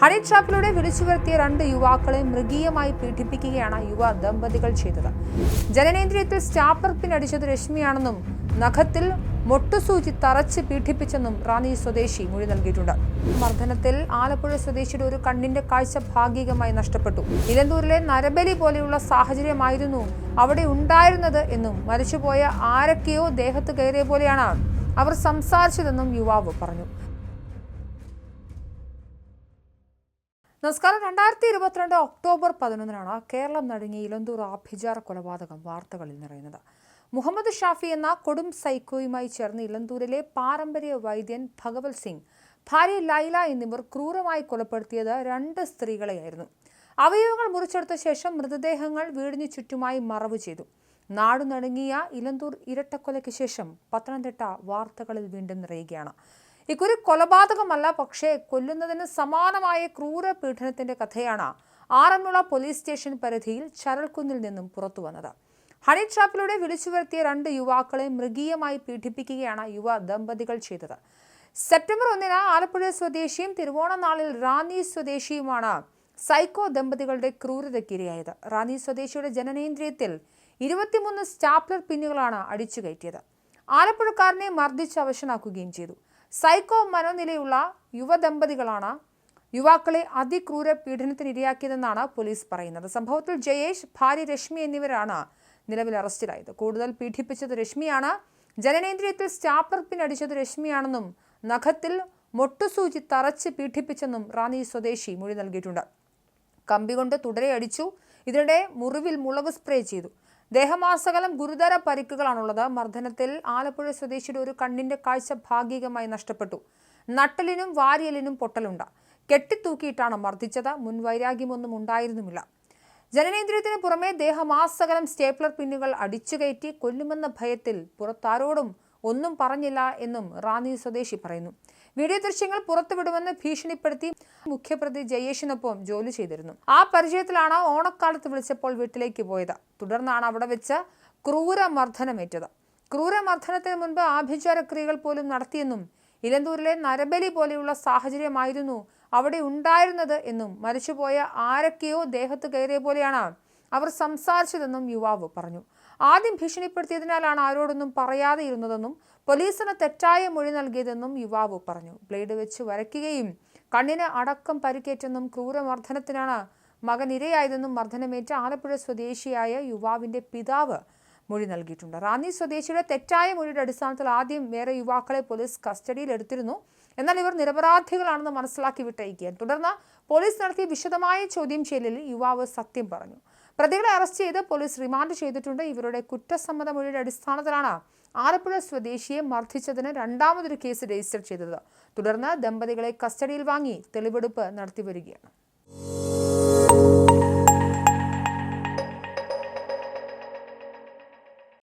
Honey ട്രാപ്പിലൂടെ വിളിച്ചു വരുത്തിയ രണ്ട് യുവാക്കളെ മൃഗീയമായി പീഡിപ്പിക്കുകയാണ് യുവ ദമ്പതികൾ ചെയ്തത്. ജനനേന്ദ്രിയത്തിൽ സ്റ്റാപ്പർ പിൻ അടിച്ചത് രശ്മിയാണെന്നും നഖത്തിൽ മൊട്ടുസൂചി തറച്ച് പീഡിപ്പിച്ചെന്നും റാന്നി സ്വദേശി മൊഴി നൽകിയിട്ടുണ്ട്. മർദ്ദനത്തിൽ ആലപ്പുഴ സ്വദേശിയുടെ ഒരു കണ്ണിന്റെ കാഴ്ച ഭാഗികമായി നഷ്ടപ്പെട്ടു. ഇലന്തൂരിലെ നരബലി പോലെയുള്ള സാഹചര്യമായിരുന്നു അവിടെ ഉണ്ടായിരുന്നത് എന്നും മരിച്ചുപോയ ആരൊക്കെയോ ദേഹത്ത് കയറിയ പോലെയാണ് അവർ സംസാരിച്ചതെന്നും യുവാവ് പറഞ്ഞു. നമസ്കാരം. രണ്ടായിരത്തി ഇരുപത്തിരണ്ട് ഒക്ടോബർ പതിനൊന്നിനാണ് കേരളം നടുങ്ങിയ ഇലന്തൂർ ആഭിചാര കൊലപാതകം വാർത്തകളിൽ നിറയുന്നത്. മുഹമ്മദ് ഷാഫി എന്ന കൊടും സൈക്കോയുമായി ചേർന്ന് ഇലന്തൂരിലെ പാരമ്പര്യ വൈദ്യൻ ഭഗവത് സിംഗ് ഭാര്യ ലൈല എന്നിവർ ക്രൂരമായി കൊലപ്പെടുത്തിയത് രണ്ട് സ്ത്രീകളെയായിരുന്നു. അവയവങ്ങൾ മുറിച്ചെടുത്ത ശേഷം മൃതദേഹങ്ങൾ വീടിന് ചുറ്റുമായി മറവ് ചെയ്തു. നാടുനടുങ്ങിയ ഇലന്തൂർ ഇരട്ടക്കൊലയ്ക്ക് ശേഷം പത്തനംതിട്ട വാർത്തകളിൽ വീണ്ടും നിറയുകയാണ്. ഇക്കുറി കൊലപാതകമല്ല പക്ഷേ കൊല്ലുന്നതിന് സമാനമായ ക്രൂര പീഡനത്തിന്റെ കഥയാണ് ആറന്മുള പോലീസ് സ്റ്റേഷൻ പരിധിയിൽ ചരൽക്കുന്നിൽ നിന്നും പുറത്തു വന്നത്. ഹണി ട്രാപ്പിലൂടെ വിളിച്ചു വരുത്തിയ രണ്ട് യുവാക്കളെ മൃഗീയമായി പീഡിപ്പിക്കുകയാണ് യുവ ദമ്പതികൾ ചെയ്തത്. സെപ്റ്റംബർ ഒന്നിന് ആലപ്പുഴ സ്വദേശിയും തിരുവോണനാളിൽ റാന്നി സ്വദേശിയുമാണ് സൈക്കോ ദമ്പതികളുടെ ക്രൂരതയ്ക്കിരയായത്. റാന്നി സ്വദേശിയുടെ ജനനേന്ദ്രിയത്തിൽ ഇരുപത്തിമൂന്ന് സ്റ്റാപ്ലർ പിന്നുകളാണ് അടിച്ചുകയറ്റിയത്. ആലപ്പുഴക്കാരനെ മർദ്ദിച്ച് അവശനാക്കുകയും ചെയ്തു. സൈക്കോ മനോനിലയുള്ള യുവദമ്പതികളാണ് യുവാക്കളെ അതിക്രൂര പീഡനത്തിനിരയാക്കിയതെന്നാണ് പോലീസ് പറയുന്നത്. സംഭവത്തിൽ ജയേഷ് ഭാര്യ രശ്മി എന്നിവരാണ് നിലവിൽ അറസ്റ്റിലായത്. കൂടുതൽ പീഡിപ്പിച്ചത് രശ്മിയാണ്. ജനനേന്ദ്രിയത്തിൽ സ്റ്റാപ്പർ പിൻ അടിച്ചത് രശ്മിയാണെന്നും നഖത്തിൽ മൊട്ടുസൂചി തറച്ച് പീഡിപ്പിച്ചെന്നും റാന്നി സ്വദേശി മൊഴി നൽകിയിട്ടുണ്ട്. കമ്പി കൊണ്ട് തുടരെ അടിച്ചു. ഇതിനിടെ മുറിവിൽ മുളക് സ്പ്രേ ചെയ്തു. ദേഹമാസകലം ഗുരുതര പരിക്കുകളാണുള്ളത്. മർദ്ദനത്തിൽ ആലപ്പുഴ സ്വദേശിയുടെ ഒരു കണ്ണിന്റെ കാഴ്ച ഭാഗികമായി നഷ്ടപ്പെട്ടു. നട്ടലിനും വാരിയലിനും പൊട്ടലുണ്ട്. കെട്ടിത്തൂക്കിയിട്ടാണ് മർദ്ദിച്ചത്. മുൻവൈരാഗ്യമൊന്നും ഉണ്ടായിരുന്നുമില്ല. ജനനേന്ദ്രിയത്തിന് പുറമെ ദേഹമാസകലം സ്റ്റേപ്ലർ പിന്നുകൾ അടിച്ചുകയറ്റി കൊല്ലുമെന്ന ഭയത്തിൽ പുറത്താരോടും ഒന്നും പറഞ്ഞില്ല എന്നും റാന്നി സ്വദേശി പറയുന്നു. വീഡിയോ ദൃശ്യങ്ങൾ പുറത്തുവിടുമെന്ന് ഭീഷണിപ്പെടുത്തി മുഖ്യപ്രതി ജയേഷിനൊപ്പം ജോലി ചെയ്തിരുന്നു. ആ പരിചയത്തിലാണ് ഓണക്കാലത്ത് വിളിച്ചപ്പോൾ വീട്ടിലേക്ക് പോയത്. തുടർന്നാണ് അവിടെ വെച്ച് ക്രൂരമർദ്ദനമേറ്റത്. ക്രൂരമർദ്ദനത്തിന് മുൻപ് ആഭിചാരക്രിയകൾ പോലും നടത്തിയെന്നും ഇലന്തൂരിലെ നരബലി പോലെയുള്ള സാഹചര്യമായിരുന്നു അവിടെ ഉണ്ടായിരുന്നത് എന്നും മരിച്ചുപോയ ആരൊക്കെയോ ദേഹത്ത് കയറിയ പോലെയാണ് അവർ സംസാരിച്ചതെന്നും യുവാവ് പറഞ്ഞു. ആദ്യം ഭീഷണിപ്പെടുത്തിയതിനാലാണ് ആരോടൊന്നും പറയാതെ ഇരുന്നതെന്നും പോലീസിന് തെറ്റായ മൊഴി നൽകിയതെന്നും യുവാവ് പറഞ്ഞു. ബ്ലേഡ് വെച്ച് വരയ്ക്കുകയും കണ്ണിന് അടക്കം പരിക്കേറ്റെന്നും ക്രൂരമർദ്ദനത്തിനാണ് മകൻ ഇരയായതെന്നും മർദ്ദനമേറ്റ ആലപ്പുഴ സ്വദേശിയായ യുവാവിന്റെ പിതാവ് മൊഴി നൽകിയിട്ടുണ്ട്. റാന്നി സ്വദേശിയുടെ തെറ്റായ മൊഴിയുടെ അടിസ്ഥാനത്തിൽ ആദ്യം വേറെ യുവാക്കളെ പോലീസ് കസ്റ്റഡിയിൽ എടുത്തിരുന്നു. എന്നാൽ ഇവർ നിരപരാധികളാണെന്ന് മനസ്സിലാക്കി വിട്ടയക്കുകയാണ്. തുടർന്ന് പോലീസ് നടത്തിയ വിശദമായ ചോദ്യം ചെയ്യലിൽ യുവാവ് സത്യം പറഞ്ഞു. പ്രതികളെ അറസ്റ്റ് ചെയ്ത് പോലീസ് റിമാൻഡ് ചെയ്തിട്ടുണ്ട്. ഇവരുടെ കുറ്റസമ്മത മൊഴിയുടെ അടിസ്ഥാനത്തിലാണ് ആലപ്പുഴ സ്വദേശിയെ മർദ്ദിച്ചതിന് രണ്ടാമതൊരു കേസ് രജിസ്റ്റർ ചെയ്തത്. തുടർന്ന് ദമ്പതികളെ കസ്റ്റഡിയിൽ വാങ്ങി തെളിവെടുപ്പ് നടത്തി വരികയാണ്